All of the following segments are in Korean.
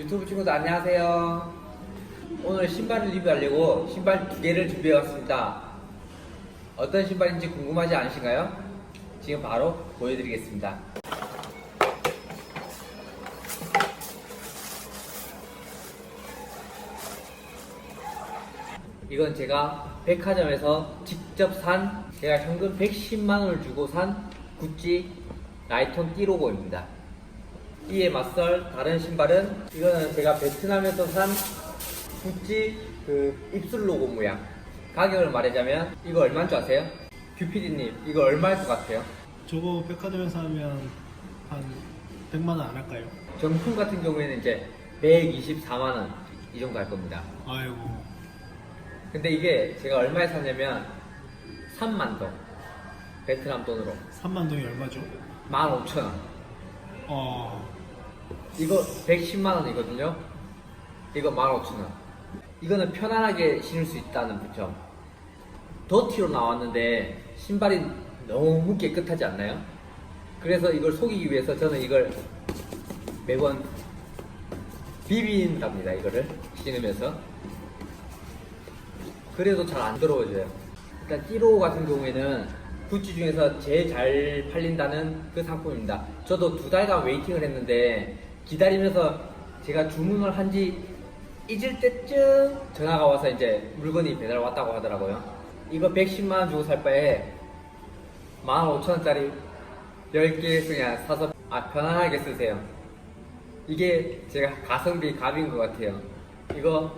유튜브 친구들 안녕하세요. 오늘 신발을 리뷰하려고 신발 두 개를 준비해 왔습니다. 어떤 신발인지 궁금하지 않으신가요? 지금 바로 보여드리겠습니다. 이건 제가 백화점에서 직접 산 제가 현금 110만 원을 주고 산 구찌 라이톤 띠로고입니다. 이에 맞설 다른 신발은 이거는 제가 베트남에서 산 구찌 그 입술 로고 모양 가격을 말하자면 이거 얼마인 줄 아세요? 뷰피디님 이거 얼마일 것 같아요? 저거 백화점에서 하면 한 100만 원 안 할까요? 정품 같은 경우에는 이제 124만 원 이 정도 할 겁니다. 아이고 근데 이게 제가 얼마에 샀냐면 3만 동 베트남 돈으로 3만 동이 얼마죠? 15,000원 어 이거 110만 원이거든요. 이거 15,000원. 이거는 편안하게 신을 수 있다는 점. 더티로 나왔는데 신발이 너무 깨끗하지 않나요? 그래서 이걸 속이기 위해서 저는 이걸 매번 비빈답니다. 이거를 신으면서. 그래도 잘 안 더러워져요. 일단 띠로 같은 경우에는 구찌 중에서 제일 잘 팔린다는 그 상품입니다. 저도 두 달간 웨이팅을 했는데 기다리면서 제가 주문을 한 지 잊을 때쯤 전화가 와서 이제 물건이 배달 왔다고 하더라고요. 이거 110만 원 주고 살 바에 15,000원짜리 10개 그냥 사서 아 편안하게 쓰세요. 이게 제가 가성비 갑인 것 같아요. 이거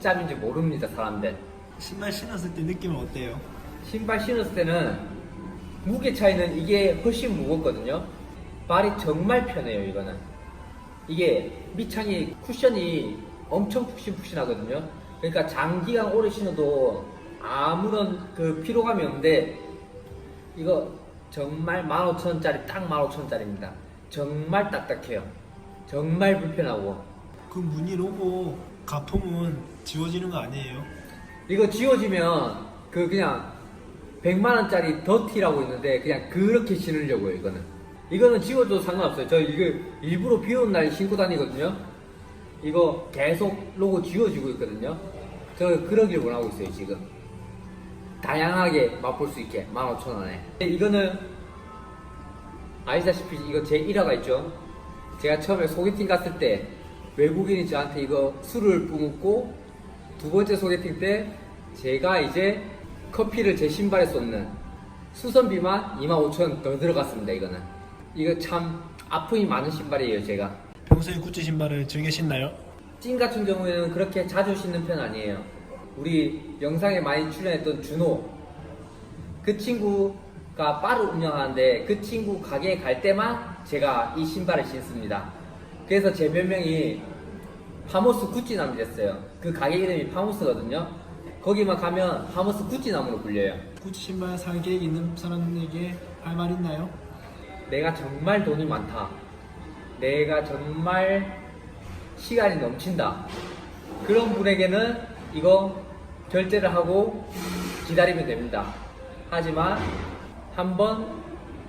짬인지 모릅니다 사람들. 신발 신었을 때 느낌은 어때요? 신발 신었을 때는 무게 차이는 이게 훨씬 무겁거든요. 발이 정말 편해요, 이거는. 이게 밑창이 쿠션이 엄청 푹신푹신하거든요. 그러니까 장기간 오래 신어도 아무런 그 피로감이 없는데 이거 정말 15,000원짜리 딱 15,000원짜리입니다. 정말 딱딱해요. 정말 불편하고 그 무늬 로고 가품은 지워지는 거 아니에요? 이거 지워지면 그 그냥 100만 원짜리 더티라고 있는데 그냥 그렇게 신으려고요 이거는. 이거는 지워도 상관없어요. 저 이거 일부러 비 오는 날 신고 다니거든요. 이거 계속 로고 지워지고 있거든요. 저 그러길 원하고 있어요 지금. 다양하게 맛볼 수 있게 15,000원에. 이거는 아시다시피 이거 제 1화가 있죠. 제가 처음에 소개팅 갔을 때 외국인이 저한테 이거 술을 뿜었고 두 번째 소개팅 때 제가 이제 커피를 제 신발에 쏟는 수선비만 25,000원 더 들어갔습니다 이거는. 이거 참 아픔이 많은 신발이에요 제가. 평소에 구찌 신발을 즐겨 신나요? 찐 같은 경우에는 그렇게 자주 신는 편 아니에요. 우리 영상에 많이 출연했던 준호. 그 친구가 바를 운영하는데 그 친구 가게에 갈 때만 제가 이 신발을 신습니다. 그래서 제 별명이 파모스 구찌남이 됐어요. 그 가게 이름이 파모스거든요 거기만 가면 파모스 구찌남으로 불려요 구찌 신발 살 계획 있는 사람에게 할 말 있나요? 내가 정말 돈이 많다. 내가 정말 시간이 넘친다. 그런 분에게는 이거 결제를 하고 기다리면 됩니다. 하지만 한번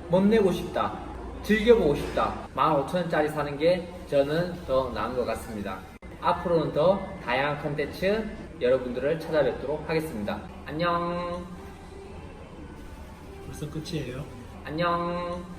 못 내고 싶다. 즐겨보고 싶다. 15,000원짜리 사는 게 저는 더 나은 것 같습니다. 앞으로는 더 다양한 컨텐츠 여러분들을 찾아뵙도록 하겠습니다. 안녕. 벌써 끝이에요. 안녕.